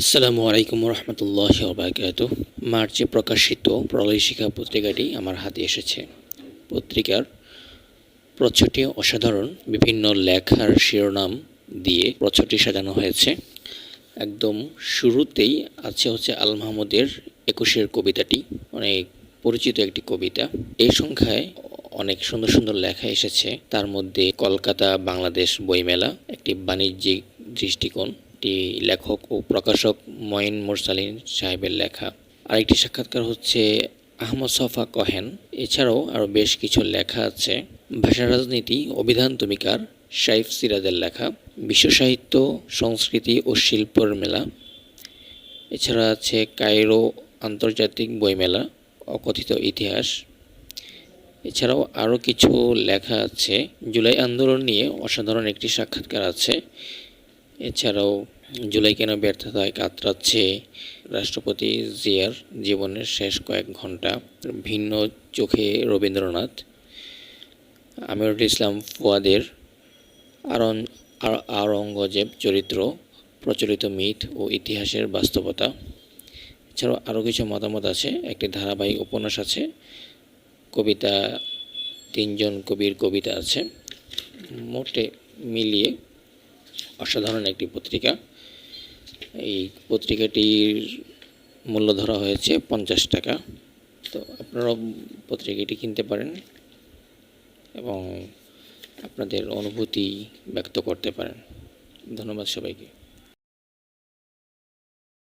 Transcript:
আসসালামু আলাইকুম রহমতুল্লাহ বারকাত মার্চে প্রকাশিত প্রলয় শিক্ষা পত্রিকাটি আমার হাতে এসেছে। পত্রিকার প্রচ্ছটি অসাধারণ, বিভিন্ন লেখার শিরোনাম দিয়ে প্রচ্ছটি সাজানো হয়েছে। একদম শুরুতেই আছে হচ্ছে আল মাহমুদের একুশের কবিতাটি, অনেক পরিচিত একটি কবিতা। এই সংখ্যায় অনেক সুন্দর সুন্দর লেখা এসেছে। তার মধ্যে কলকাতা বাংলাদেশ বইমেলা, একটি বাণিজ্যিক দৃষ্টিকোণ একটি লেখক ও প্রকাশক মঈন মুরসালিন সাহেবের লেখা। আরেকটি সাক্ষাৎকার হচ্ছে আহমদ সফা কহেন। এছাড়াও আরও বেশ কিছু লেখা আছে। ভাষা রাজনীতি, অভিধান তুমিকার, শাইফ সিরাজের লেখা, বিশ্ব সাহিত্য, সংস্কৃতি ও শিল্পর মেলা। এছাড়া আছে কায়রো আন্তর্জাতিক বইমেলা, অকথিত ইতিহাস। এছাড়াও আরও কিছু লেখা আছে। জুলাই আন্দোলন নিয়ে অসাধারণ একটি সাক্ষাৎকার আছে। এছাড়াও জুলাই কেন ব্যর্থতায় কাতরাচ্ছে রাষ্ট্রপতি জিয়ার জীবনের শেষ কয়েক ঘণ্টা ভিন্ন চোখে রবীন্দ্রনাথ, আমিরুল ইসলাম ফুয়াদের আরং আর- আওরঙ্গজেব চরিত্র, প্রচলিত মিথ ও ইতিহাসের বাস্তবতা। এছাড়াও আরও কিছু মতামত আছে, একটি ধারাবাহিক উপন্যাস আছে, কবিতা, তিনজন কবির কবিতা আছে। মোটে মিলিয়ে অসাধারণ একটি পত্রিকা। এই পত্রিকাটির মূল্য ধরা হয়েছে পঞ্চাশ টাকা। তো আপনারাও পত্রিকাটি কিনতে পারেন এবং আপনাদের অনুভূতি ব্যক্ত করতে পারেন। ধন্যবাদ সবাইকে।